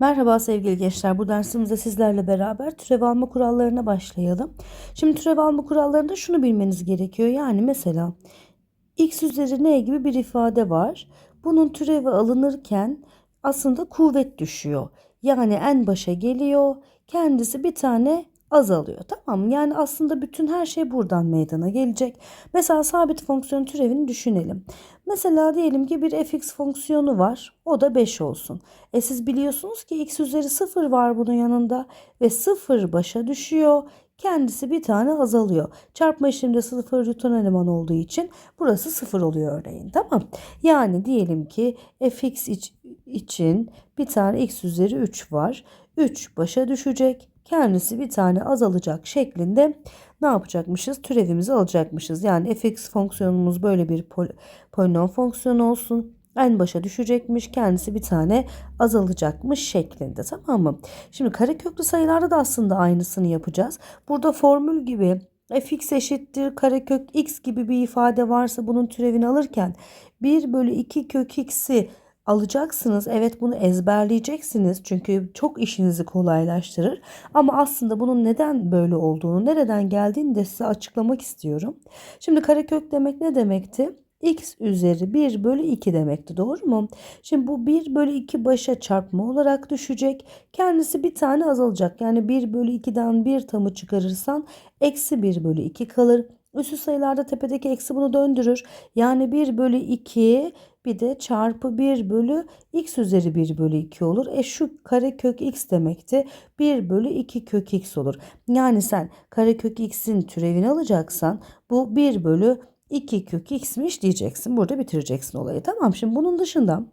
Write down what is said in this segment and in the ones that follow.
Merhaba sevgili gençler. Bu dersimizde sizlerle beraber türev alma kurallarına başlayalım. Şimdi türev alma kurallarında şunu bilmeniz gerekiyor. Yani mesela x üzeri n gibi bir ifade var. Bunun türevi alınırken aslında kuvvet düşüyor. Yani en başa geliyor. Kendisi bir tane azalıyor. Tamam? Yani aslında bütün her şey buradan meydana gelecek. Mesela sabit fonksiyon türevini düşünelim. Mesela diyelim ki bir fx fonksiyonu var. O da 5 olsun. E siz biliyorsunuz ki x üzeri 0 var bunun yanında ve 0 başa düşüyor. Kendisi bir tane azalıyor. Çarpma işleminde 0 yutan eleman olduğu için burası 0 oluyor örneğin. Tamam. Yani diyelim ki fx iç- için bir tane x üzeri 3 var. 3 başa düşecek. Kendisi bir tane azalacak şeklinde ne yapacakmışız? Türevimizi alacakmışız. Yani fx fonksiyonumuz böyle bir pol polinom fonksiyonu olsun. En başa düşecekmiş. Kendisi bir tane azalacakmış şeklinde. Tamam mı? Şimdi kareköklü sayılarda da aslında aynısını yapacağız. Burada formül gibi fx eşittir karekök x gibi bir ifade varsa bunun türevini alırken 1 bölü 2 kök x'i alacaksınız. Evet bunu ezberleyeceksiniz. Çünkü çok işinizi kolaylaştırır. Ama aslında bunun neden böyle olduğunu, nereden geldiğini de size açıklamak istiyorum. Şimdi karekök demek ne demekti? x üzeri 1 bölü 2 demekti doğru mu? Şimdi bu 1 bölü 2 başa çarpma olarak düşecek. Kendisi bir tane azalacak. Yani 1 bölü 2'den 1 tamı çıkarırsan eksi 1 bölü 2 kalır. Üstü sayılarda tepedeki eksi bunu döndürür. Yani 1 bölü 2 bir de çarpı 1 bölü x üzeri 1 bölü 2 olur. E şu karekök x demekti. 1 bölü 2 kök x olur. Yani sen karekök x'in türevini alacaksan bu 1 bölü 2 kök x'miş diyeceksin. Burada bitireceksin olayı. Tamam şimdi bunun dışında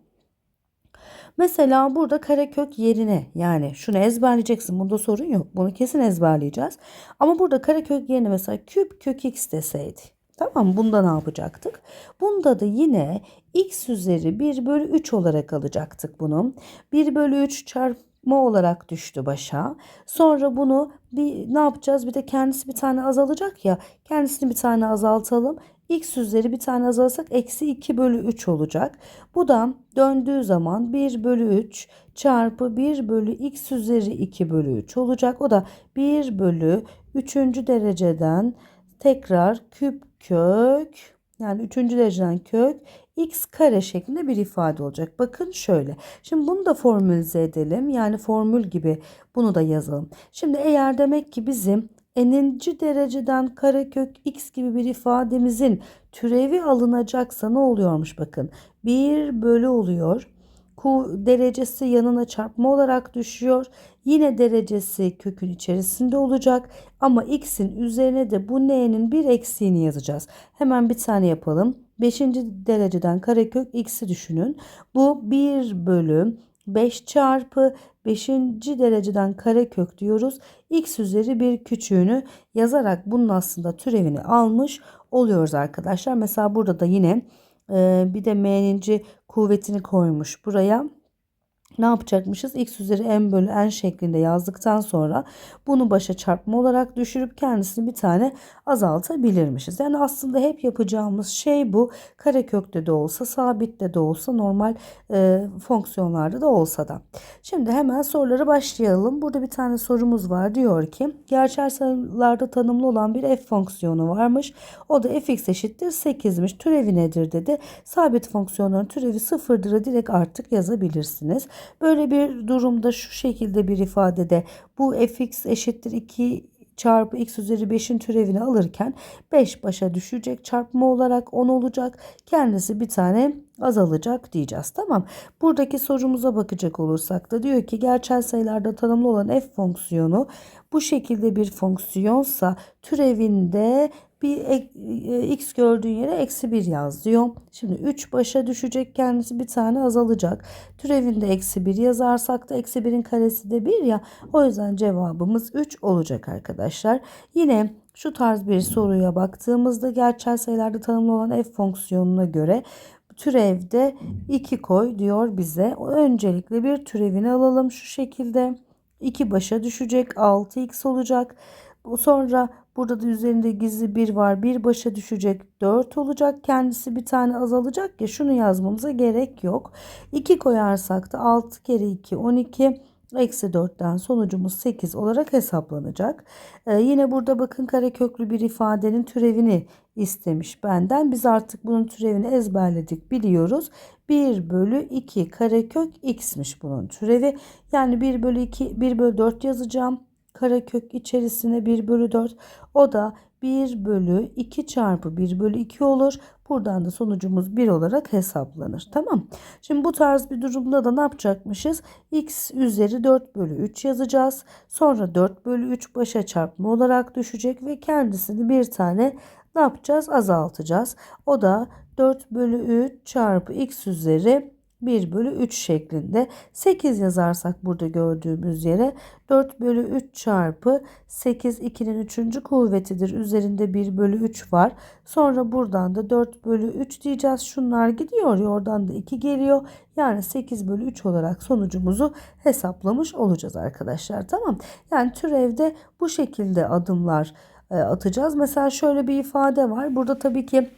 Mesela burada karekök yerine yani şunu ezberleyeceksin. Bunda sorun yok. Bunu kesin ezberleyeceğiz. Ama burada karekök yerine mesela küp kök x deseydi. Tamam? Bunda ne yapacaktık? Bunda da yine x üzeri 1 bölü 3 olarak alacaktık bunu. 1 bölü 3 çarpma olarak düştü başa. Sonra bunu bir ne yapacağız? Bir de kendisi bir tane azalacak ya. Kendisini bir tane azaltalım x üzeri bir tane azalsak eksi 2 bölü 3 olacak. Bu da döndüğü zaman 1 bölü 3 çarpı 1 bölü x üzeri 2 bölü 3 olacak. O da 1 bölü 3. dereceden tekrar küp kök yani 3. dereceden kök x kare şeklinde bir ifade olacak. Bakın şöyle. Şimdi bunu da formülize edelim. Yani formül gibi bunu da yazalım. Şimdi eğer demek ki bizim n'inci dereceden karekök x gibi bir ifademizin türevi alınacaksa ne oluyormuş bakın. 1 bölü oluyor. Ku derecesi yanına çarpma olarak düşüyor. Yine derecesi kökün içerisinde olacak. Ama x'in üzerine de bu n'nin bir eksiğini yazacağız. Hemen bir tane yapalım. 5. dereceden karekök x'i düşünün. Bu 1 bölü 5 çarpı 5. dereceden karekök diyoruz. x üzeri bir küçüğünü yazarak bunun aslında türevini almış oluyoruz arkadaşlar. Mesela burada da yine e, bir de m'ninci kuvvetini koymuş buraya ne yapacakmışız? x üzeri m bölü n şeklinde yazdıktan sonra bunu başa çarpma olarak düşürüp kendisini bir tane azaltabilirmişiz. Yani aslında hep yapacağımız şey bu. Karekökte de olsa, sabitte de olsa, normal e, fonksiyonlarda da olsa da. Şimdi hemen sorulara başlayalım. Burada bir tane sorumuz var. Diyor ki gerçel sayılarda tanımlı olan bir f fonksiyonu varmış. O da fx eşittir 8'miş. Türevi nedir dedi. Sabit fonksiyonların türevi sıfırdır direkt artık yazabilirsiniz. Böyle bir durumda şu şekilde bir ifadede bu fx eşittir 2 çarpı x üzeri 5'in türevini alırken 5 başa düşecek çarpma olarak 10 olacak. Kendisi bir tane azalacak diyeceğiz. Tamam. Buradaki sorumuza bakacak olursak da diyor ki gerçel sayılarda tanımlı olan f fonksiyonu bu şekilde bir fonksiyonsa türevinde bir e, x gördüğün yere eksi 1 yaz diyor. Şimdi 3 başa düşecek kendisi bir tane azalacak. Türevinde eksi 1 yazarsak da eksi 1'in karesi de 1 ya. O yüzden cevabımız 3 olacak arkadaşlar. Yine şu tarz bir soruya baktığımızda gerçel sayılarda tanımlı olan f fonksiyonuna göre türevde 2 koy diyor bize. Öncelikle bir türevini alalım şu şekilde. 2 başa düşecek 6x olacak. Sonra burada da üzerinde gizli 1 var. 1 başa düşecek 4 olacak. Kendisi bir tane azalacak ya şunu yazmamıza gerek yok. 2 koyarsak da 6 kere 2 12 Eksi 4'ten sonucumuz 8 olarak hesaplanacak. Ee, yine burada bakın kareköklü bir ifadenin türevini istemiş benden. Biz artık bunun türevini ezberledik biliyoruz. 1 bölü 2 karekök x'miş bunun türevi. Yani 1 bölü 2 1 bölü 4 yazacağım. Karekök içerisine 1 bölü 4. O da 1 bölü 2 çarpı 1 bölü 2 olur. Buradan da sonucumuz 1 olarak hesaplanır. Tamam. Şimdi bu tarz bir durumda da ne yapacakmışız? x üzeri 4 bölü 3 yazacağız. Sonra 4 bölü 3 başa çarpma olarak düşecek ve kendisini bir tane ne yapacağız? Azaltacağız. O da 4 bölü 3 çarpı x üzeri 1 bölü 3 şeklinde 8 yazarsak burada gördüğümüz yere 4 bölü 3 çarpı 8 2'nin 3. kuvvetidir. Üzerinde 1 bölü 3 var. Sonra buradan da 4 bölü 3 diyeceğiz. Şunlar gidiyor oradan da 2 geliyor. Yani 8 bölü 3 olarak sonucumuzu hesaplamış olacağız arkadaşlar. Tamam. Yani türevde bu şekilde adımlar e, atacağız. Mesela şöyle bir ifade var. Burada tabii ki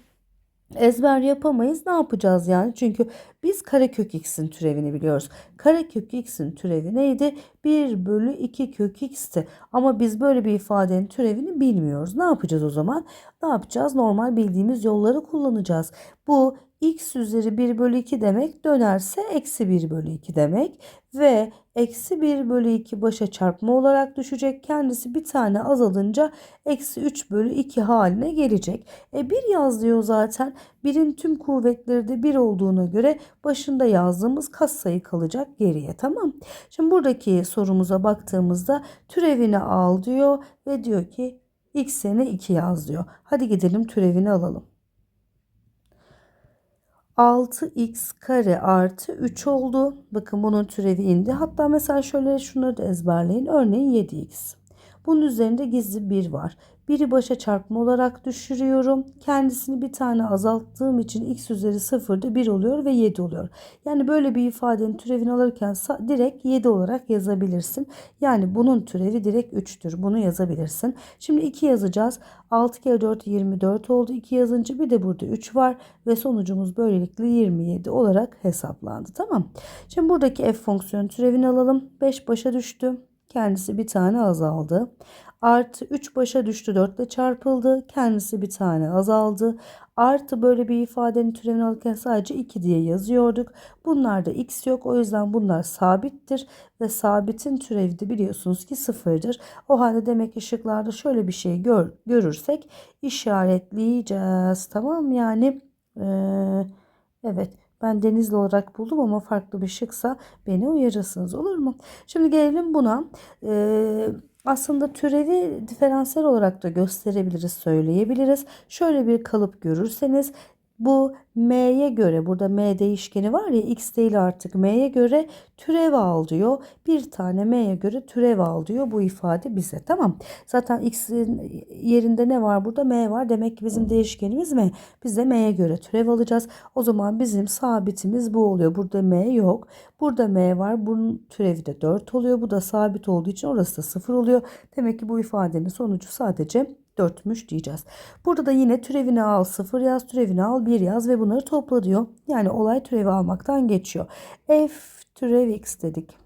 ezber yapamayız. Ne yapacağız yani? Çünkü biz karekök x'in türevini biliyoruz. Karekök x'in türevi neydi? 1 bölü 2 kök x'ti. Ama biz böyle bir ifadenin türevini bilmiyoruz. Ne yapacağız o zaman? Ne yapacağız? Normal bildiğimiz yolları kullanacağız. Bu x üzeri 1 bölü 2 demek dönerse eksi 1 bölü 2 demek ve eksi 1 bölü 2 başa çarpma olarak düşecek. Kendisi bir tane azalınca eksi 3 bölü 2 haline gelecek. E 1 yazıyor zaten. 1'in tüm kuvvetleri de 1 olduğuna göre başında yazdığımız katsayı kalacak geriye tamam. Şimdi buradaki sorumuza baktığımızda türevini al diyor ve diyor ki x'ine 2 yaz diyor. Hadi gidelim türevini alalım. 6x kare artı 3 oldu. Bakın bunun türevi indi. Hatta mesela şöyle şunları da ezberleyin. Örneğin 7x. Bunun üzerinde gizli 1 var. Biri başa çarpma olarak düşürüyorum. Kendisini bir tane azalttığım için x üzeri 0'da 1 oluyor ve 7 oluyor. Yani böyle bir ifadenin türevini alırken direkt 7 olarak yazabilirsin. Yani bunun türevi direkt 3'tür. Bunu yazabilirsin. Şimdi 2 yazacağız. 6 kere 4 24 oldu. 2 yazınca bir de burada 3 var ve sonucumuz böylelikle 27 olarak hesaplandı. Tamam. Şimdi buradaki f fonksiyonu türevini alalım. 5 başa düştü. Kendisi bir tane azaldı. Artı 3 başa düştü 4 ile çarpıldı. Kendisi bir tane azaldı. Artı böyle bir ifadenin türevini alırken sadece 2 diye yazıyorduk. Bunlarda x yok. O yüzden bunlar sabittir. Ve sabitin türevi de biliyorsunuz ki sıfırdır. O halde demek ki şıklarda şöyle bir şey gör, görürsek işaretleyeceğiz. Tamam yani ee, evet. Ben denizli olarak buldum ama farklı bir şıksa beni uyarırsınız olur mu? Şimdi gelelim buna. Ee, aslında türevi diferansiyel olarak da gösterebiliriz, söyleyebiliriz. Şöyle bir kalıp görürseniz bu m'ye göre burada m değişkeni var ya x değil artık m'ye göre türev al diyor. Bir tane m'ye göre türev al diyor bu ifade bize tamam. Zaten x'in yerinde ne var burada m var demek ki bizim değişkenimiz m. Biz de m'ye göre türev alacağız. O zaman bizim sabitimiz bu oluyor. Burada m yok. Burada m var. Bunun türevi de 4 oluyor. Bu da sabit olduğu için orası da 0 oluyor. Demek ki bu ifadenin sonucu sadece 4'müş diyeceğiz. Burada da yine türevini al 0 yaz, türevini al 1 yaz ve bunları topla diyor. Yani olay türevi almaktan geçiyor. F türev x dedik.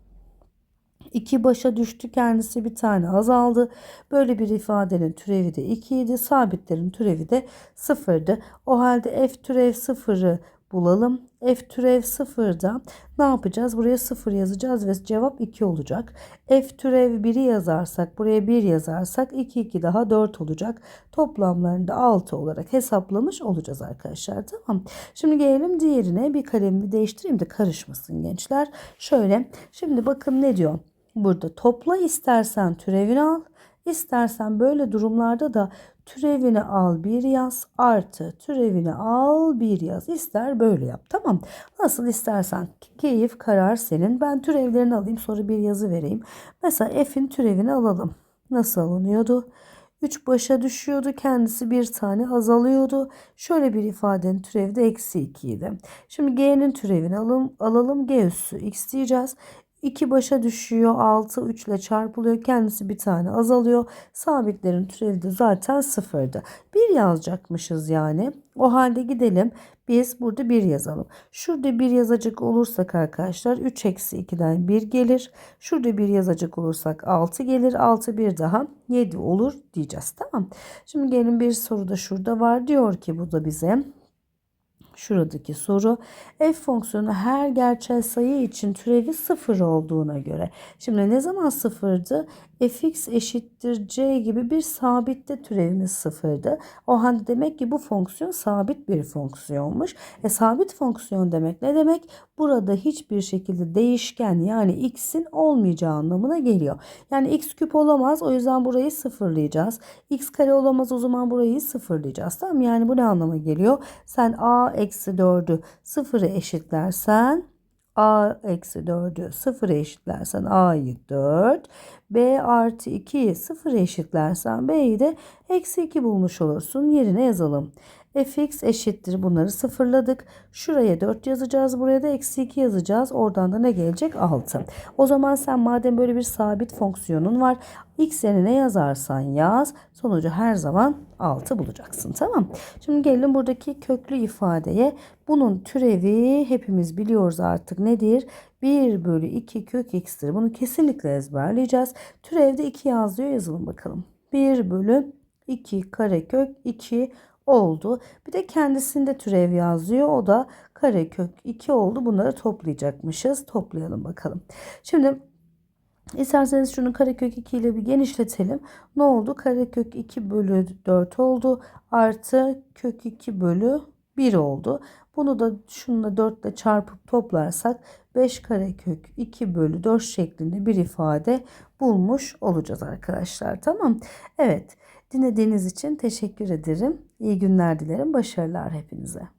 2 başa düştü kendisi bir tane azaldı. Böyle bir ifadenin türevi de 2 idi. Sabitlerin türevi de 0'dı. O halde f türev 0'ı bulalım. F türev 0'da ne yapacağız? Buraya 0 yazacağız ve cevap 2 olacak. F türev 1'i yazarsak buraya 1 yazarsak 2 2 daha 4 olacak. Toplamlarını da 6 olarak hesaplamış olacağız arkadaşlar. Tamam. Şimdi gelelim diğerine. Bir kalemimi değiştireyim de karışmasın gençler. Şöyle. Şimdi bakın ne diyor? Burada topla istersen türevini al. İstersen böyle durumlarda da türevini al bir yaz artı türevini al bir yaz. İster böyle yap tamam. Nasıl istersen keyif karar senin. Ben türevlerini alayım sonra bir yazı vereyim. Mesela f'in türevini alalım. Nasıl alınıyordu? 3 başa düşüyordu. Kendisi bir tane azalıyordu. Şöyle bir ifadenin türevi de eksi 2 idi. Şimdi g'nin türevini alalım. alalım. g üssü x diyeceğiz. 2 başa düşüyor. 6 3 ile çarpılıyor. Kendisi bir tane azalıyor. Sabitlerin türevi de zaten sıfırdı. 1 yazacakmışız yani. O halde gidelim. Biz burada 1 yazalım. Şurada 1 yazacak olursak arkadaşlar 3 eksi 2'den 1 gelir. Şurada 1 yazacak olursak 6 gelir. 6 bir daha 7 olur diyeceğiz. Tamam. Şimdi gelin bir soru da şurada var. Diyor ki bu da bize Şuradaki soru f fonksiyonu her gerçel sayı için türevi sıfır olduğuna göre. Şimdi ne zaman sıfırdı? Fx eşittir c gibi bir sabitte türevimiz sıfırdı. O halde demek ki bu fonksiyon sabit bir fonksiyonmuş. E sabit fonksiyon demek ne demek? Burada hiçbir şekilde değişken yani x'in olmayacağı anlamına geliyor. Yani x küp olamaz o yüzden burayı sıfırlayacağız. x kare olamaz o zaman burayı sıfırlayacağız. Tamam yani bu ne anlama geliyor? Sen a eksi 4'ü sıfıra eşitlersen a eksi 4'ü sıfıra eşitlersen a'yı 4 b artı 2'yi sıfıra eşitlersen b'yi de eksi 2 bulmuş olursun. Yerine yazalım. Fx eşittir bunları sıfırladık. Şuraya 4 yazacağız. Buraya da eksi 2 yazacağız. Oradan da ne gelecek? 6. O zaman sen madem böyle bir sabit fonksiyonun var. X yerine ne yazarsan yaz. Sonucu her zaman 6 bulacaksın. Tamam. Şimdi gelin buradaki köklü ifadeye. Bunun türevi hepimiz biliyoruz artık nedir? 1 bölü 2 kök x'tir. Bunu kesinlikle ezberleyeceğiz. Türevde 2 yazıyor yazalım bakalım. 1 bölü 2 karekök 2 oldu. Bir de kendisinde türev yazıyor. O da karekök 2 oldu. Bunları toplayacakmışız. Toplayalım bakalım. Şimdi İsterseniz şunu karekök 2 ile bir genişletelim. Ne oldu? Karekök 2 bölü 4 oldu. Artı kök 2 bölü 1 oldu. Bunu da şununla 4 ile çarpıp toplarsak 5 karekök 2 bölü 4 şeklinde bir ifade bulmuş olacağız arkadaşlar. Tamam. Evet. Dinlediğiniz için teşekkür ederim. İyi günler dilerim. Başarılar hepinize.